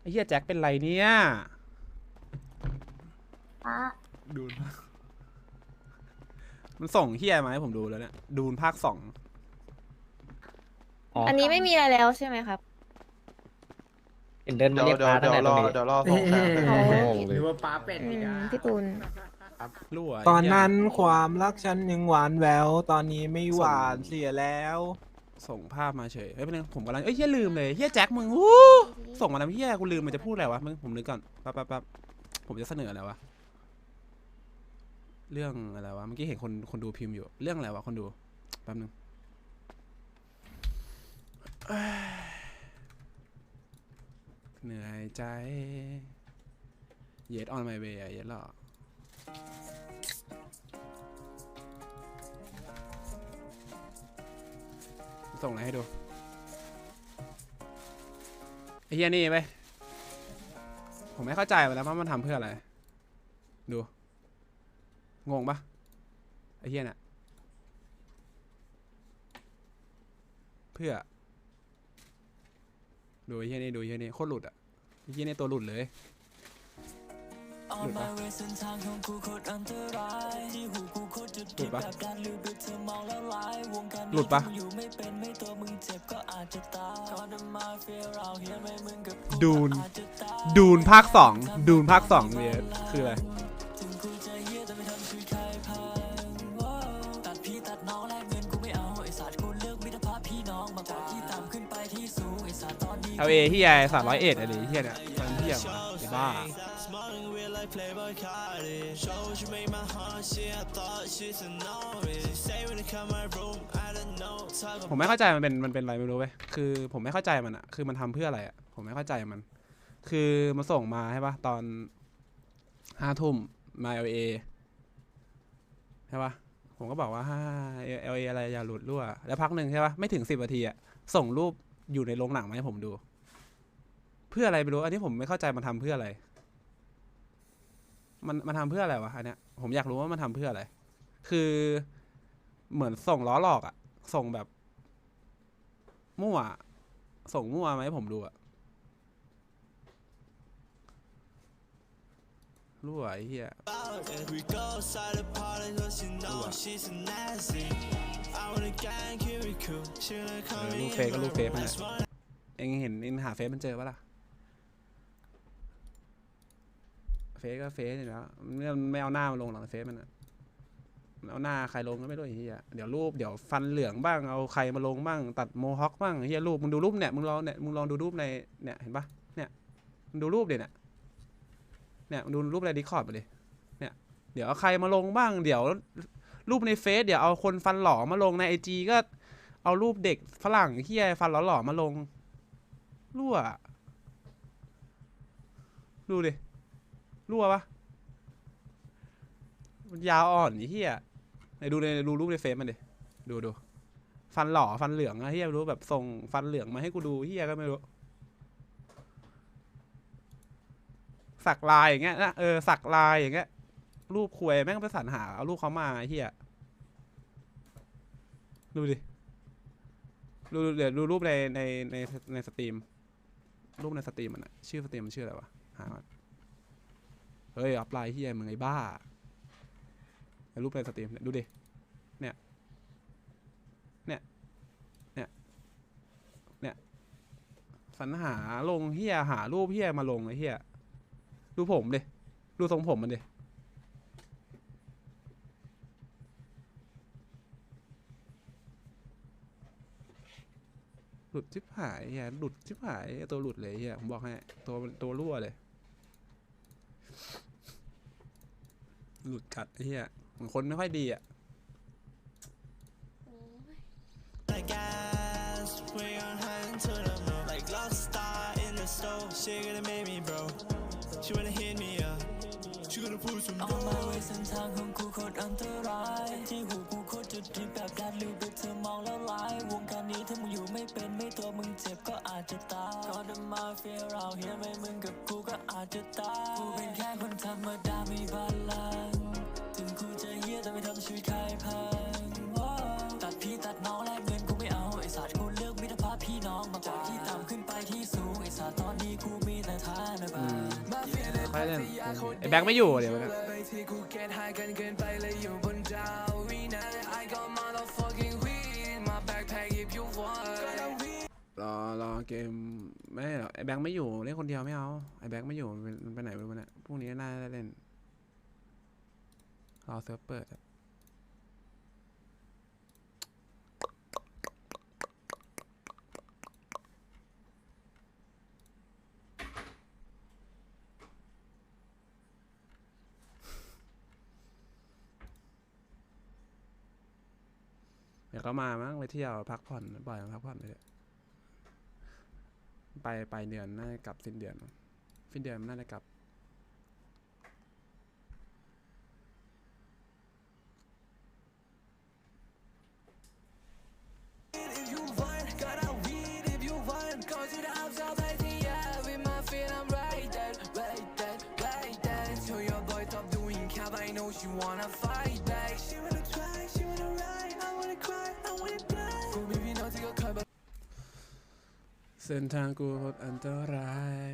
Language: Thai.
ไอ้เหี้ยแจ็คเป็นไรเนี่ย ป้าดูนมันส่งเฮียมาให้ผมดูแล้วเนี่ย ดูนภาคสองอันนี้ไม่มีอะไรแล้วใช่ไหมครับ เห็นเดินมาเดี๋ยวเรียกเดี๋ยวปลาตั้งเดี๋ยวแต่ตรรองนี้เดี๋ยวรอส่งแทนอ๋องงเลยหรือว่าป้าเป็ดอือีกมอะ พี่ตูน รั่วตอนนั้นไเหี้ยความรักฉันยังหวานแหววตอนนี้ไม่หวานเสียแล้ว ส่งภาพมาเฉยเฮ้ยเป็นงผมกำลังเอ้ยเฮียลืมเลยเฮียแจ็คมึงวู้ส่งมาทำเฮียกูลืมมันจะพูดอะไรวะมึงผมนึกก่อนแป๊บแป๊บแป๊บผมจะเสนออะไรวะเรื่องอะไรวะเมื่อกี้เห็นคนคนดูพิมพ์อยู่ เรื่องอะไรวะคนดูแป๊บนึงเหนื่อยใจ เย็ดออนไมเวย์เย็ดหรอ ส่งอะไรให้ดูไอ้เฮียนี่ไปผมไม่เข้าใจมันแล้วว่ามันทำเพื่ออะไร ดู งงปะไอ้เฮียเนี่ยเพื่อ ดูไอ้เฮียนี่ดูไอ้เฮียนี่โคตรหลุดอะไอ้เฮียนี่ตัวหลุดเลยหลุดปะ หลุดปะหลุดปะดูน ดูนภาคสองดูนภาคสองเนี่ยคืออะไรเอาเอที่ใหญ่สามร้อยเอ็ดอะไรที่เนี่ยมันเที่ยมไอ้ บ้า ผมไม่เข้าใจมันเป็นมันเป็นอะไรไม่รู้เว้ยคือผมไม่เข้าใจมันอะคือมันทำเพื่ออะไรอะผมไม่เข้าใจมัน คือมาส่งมาใช่ปะตอนห้าทุ่มมาเอลเอใช่ปะผมก็บอกว่าห้าเอลเออะไรอย่าหลุดรั่ว แล้วพักหนึ่งใช่ปะไม่ถึงสิบนาทีอะส่งรูปอยู่ในโรงหนังมาให้ผมดู เพื่ออะไรไม่รู้ อันนี้ผมไม่เข้าใจมันทำเพื่ออะไร มันมันทำเพื่ออะไรวะอันเนี้ยผมอยากรู้ว่ามันทำเพื่ออะไร คือเหมือนส่งล้อหลอกอะส่งแบบ มั่วอะส่งมั่วมาให้ผมดูอะรั่วไอ้เหี้ยรั่วเออรูปเฟซก็รูปเฟซมันเองเห็นเองหาเฟซมันเจอปะล่ะ เฟซก็เฟซอยู่แล้วมันไม่เอาหน้ามาลงหรอกเฟซมันอะเอาหน้าใครลงก็ไม่รู้ไอ้เหี้ยเดี๋ยวรูปเดี๋ยวฟันเหลืองบ้างเอาใครมาลงบ้างตัดโมฮอคบ้างไอ้เหี้ยรูปมึงดูรูปเนี่ยมึงลองเนี่ยมึงลองดูรูปในเนี่ยเห็นปะเนี่ยมึงดูรูปเดี๋ยเนี่ยเนี่ยมึงดูรูปในดิคอร์ดไปดิเนี่ยเดี๋ยวเอาใครมาลงบ้าง เดี๋ยวรูปในเฟซเดี๋ยวเอาคนฟันหล่อมาลงในไอจีก็เอารูปเด็กฝรั่งเหี้ยฟันหล่อๆมาลงรั่วดูดิ รั่วปะมันยาวอ่อนไอ้เหี้ยไหนดูในดูรูปในเฟซมันดิ ดูดู ฟันหล่อฟันเหลืองอะเหี้ยไม่รู้แบบส่งฟันเหลืองมาให้กูดูเหี้ยก็ไม่รู้ สักลายอย่างเงี้ยนะเออสักลายอย่างเงี้ย รูปควยแม่งไปสรรหาเอารูปเขามาไอ้เหี้ย ดูดิ ดูเดี๋ยวดูรูปในในในในสตรีม รูปในสตรีมมันอะชื่อสตรีมมันชื่ออะไรวะ หาก่อน ฮ้ยอัพไลน์ที่มึงไอ้บ้าไอ้รูปในสตรีมเนี่ยดูดิ เนี่ย เนี่ย เนี่ย เนี่ยสรรหาลงเฮียหารูปเฮียมาลงไอ้เฮียดูผมดิดูทรงผมมันดิหลุดชิบหายเฮียหลุดชิบหายตัวหลุดเลยเฮียผมบอกให้ตัวตัวรั่วเลย หลุดกัดไอ้เหี้ยเหมือนคนไม่ค่อยดีอะเอามาไว้เส้นทางของกูโคตรอันตรายที่หูกูโคตรจุดดีแบบดัดลิวบิดเธอเมาแล้วลายวงการนี้ถ้ามึงอยู่ไม่เป็นไม่ตัวมึงเจ็บก็อาจจะตายก็เดมาเฟียเราเฮียไม่มึงกับกูก็อาจจะตายกูเป็นแค่คนธรรมดาไม่บาลั ชีวิตใครพังว้าวตัดพี่ตัดน้องแลกเงินกูไม่เอาไอสัตว์กูเลือกมิตรภาพพี่น้องมากกว่าที่ต่ำขึ้นไปที่สูงไอสัตว์ตอนนี้กูมีแต่ทางค่เล่นไอ้แบ็คไม่อยู่เดี๋ยวนะรอรอเกมไม่หรอกไอ้แบงค์ไม่อยู่เล่นคนเดียวไม่เอาไอ้แบงค์ไม่อยู่มันเป็นมันไปไหนไม่รู้มันอะพรุ่งนี้น่าจะได้เล่นรอเซิร์ฟเปิดอะ ดี๋ยวก็มามั้งไปเที่ยวพักผ่อนปล่อยพักผ่อนไปเถอะไปไปเดือนน่าจะกลับสิ้นเดือนสิ้นเดือนนน่าจะกลับ เส้นทางกูรถอันตราย